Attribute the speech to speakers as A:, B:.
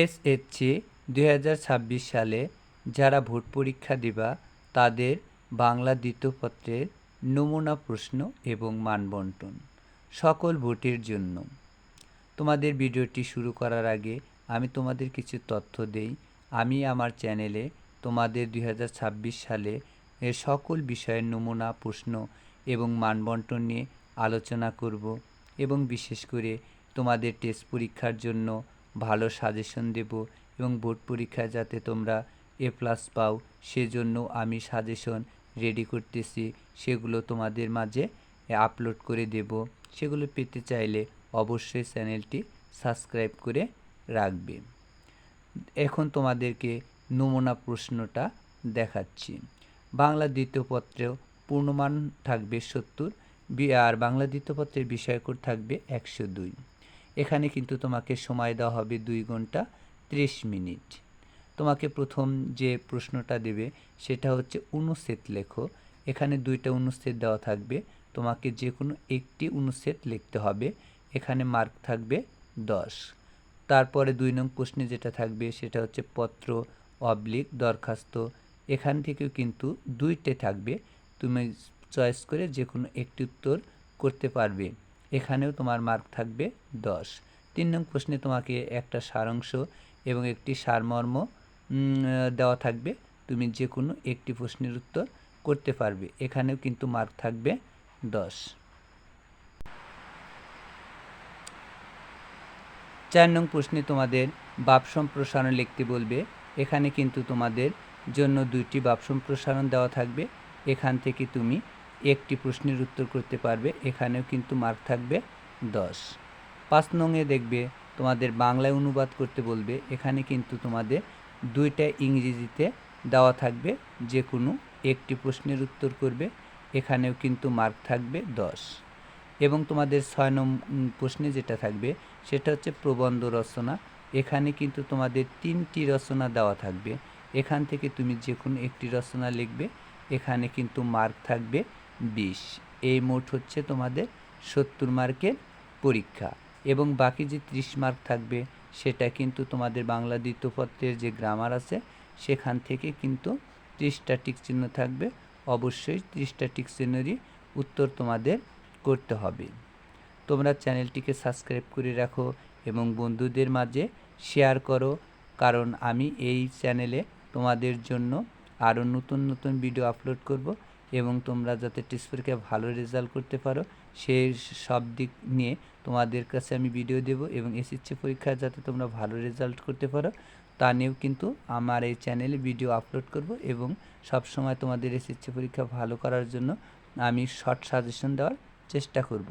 A: SSC দুই ছাব্বিশ সালে যারা ভোট পরীক্ষা দিবা, তাদের বাংলা দ্বিতীয় পত্রের নমুনা প্রশ্ন এবং মানবন্টন, সকল ভোটের জন্য। তোমাদের ভিডিওটি শুরু করার আগে আমি তোমাদের কিছু তথ্য দেই। আমি আমার চ্যানেলে তোমাদের দুই হাজার ছাব্বিশ সালে এর সকল বিষয়ের নমুনা, প্রশ্ন এবং মানবন্টন নিয়ে আলোচনা করব এবং বিশেষ করে তোমাদের টেস্ট পরীক্ষার জন্য ভালো সাজেশন দেব এবং বোর্ড পরীক্ষায় যাতে তোমরা এ প্লাস পাও, সেজন্য আমি সাজেশন রেডি করতেছি। সেগুলো তোমাদের মাঝে আপলোড করে দেব। সেগুলো পেতে চাইলে অবশ্যই চ্যানেলটি সাবস্ক্রাইব করে রাখবে। এখন তোমাদেরকে নমুনা প্রশ্নটা দেখাচ্ছি। বাংলা দ্বিতীয় পত্রেও পূর্ণমান থাকবে সত্তর আর বাংলা দ্বিতীয় পত্রের বিষয়কর থাকবে একশো দুই। এখানে কিন্তু তোমাকে সময় দেওয়া হবে দুই ঘণ্টা ত্রিশ মিনিট। তোমাকে প্রথম যে প্রশ্নটা দেবে সেটা হচ্ছে অনুচ্ছেদ লেখো। এখানে দুইটা অনুচ্ছেদ দেওয়া থাকবে। তোমাকে যে কোনো একটি অনুচ্ছেদ লিখতে হবে। এখানে মার্ক থাকবে দশ। তারপরে দুই নং প্রশ্নে যেটা থাকবে সেটা হচ্ছে পত্র, অবলিক, দরখাস্ত। এখান থেকেও কিন্তু দুইটে থাকবে। তুমি চয়েস করে যে কোনো একটি উত্তর করতে পারবে। এখানেও তোমার মার্ক থাকবে দশ। তিন নং প্রশ্নে তোমাকে একটা সারাংশ এবং একটি সারমর্ম দেওয়া থাকবে। তুমি যে কোনো একটি প্রশ্নের উত্তর করতে পারবে। এখানেও কিন্তু মার্ক থাকবে দশ। চার নং প্রশ্নে তোমাদের বাপ সম্প্রসারণ লিখতে বলবে। এখানে কিন্তু তোমাদের জন্য দুইটি বাপ সম্প্রসারণ দেওয়া থাকবে। এখান থেকে তুমি একটি প্রশ্নের উত্তর করতে পারবে। এখানেও কিন্তু মার্ক থাকবে দশ। পাঁচ নংয়ে দেখবে, তোমাদের বাংলায় অনুবাদ করতে বলবে। এখানে কিন্তু তোমাদের দুইটা ইংরেজিতে দেওয়া থাকবে যে কোনো একটি প্রশ্নের উত্তর করবে। এখানেও কিন্তু মার্ক থাকবে দশ। এবং তোমাদের ছয় নম প্রশ্নে যেটা থাকবে, সেটা হচ্ছে প্রবন্ধ রচনা। এখানে কিন্তু তোমাদের তিনটি রচনা দেওয়া থাকবে। এখান থেকে তুমি যে কোনো একটি রচনা লিখবে। এখানে কিন্তু মার্ক থাকবে বিশ। এই মোট হচ্ছে তোমাদের সত্তর মার্কের পরীক্ষা এবং বাকি যে ত্রিশ মার্ক থাকবে, সেটা কিন্তু তোমাদের বাংলা দ্বিতীয় পত্রের যে গ্রামার আছে, সেখান থেকে কিন্তু ত্রিশটা টিক চিহ্ন থাকবে। অবশ্যই ত্রিশটা চিহ্নেরই উত্তর তোমাদের করতে হবে। তোমরা চ্যানেলটিকে সাবস্ক্রাইব করে রাখো এবং বন্ধুদের মাঝে শেয়ার করো, কারণ আমি এই চ্যানেলে তোমাদের জন্য আরও নতুন নতুন ভিডিও আপলোড করব। এবং তোমরা যাতে টেস্ট পরীক্ষায় ভালো রেজাল্ট করতে পারো সেই সব দিক নিয়ে তোমাদের কাছে আমি ভিডিও দেব এবং এসএসসি পরীক্ষায় যাতে তোমরা ভালো রেজাল্ট করতে পারো, তা নিয়েও কিন্তু আমার এই চ্যানেলে ভিডিও আপলোড করব এবং সব সময় তোমাদের এসএসসি পরীক্ষা ভালো করার জন্য আমি শর্ট সাজেশন দেওয়ার চেষ্টা করব।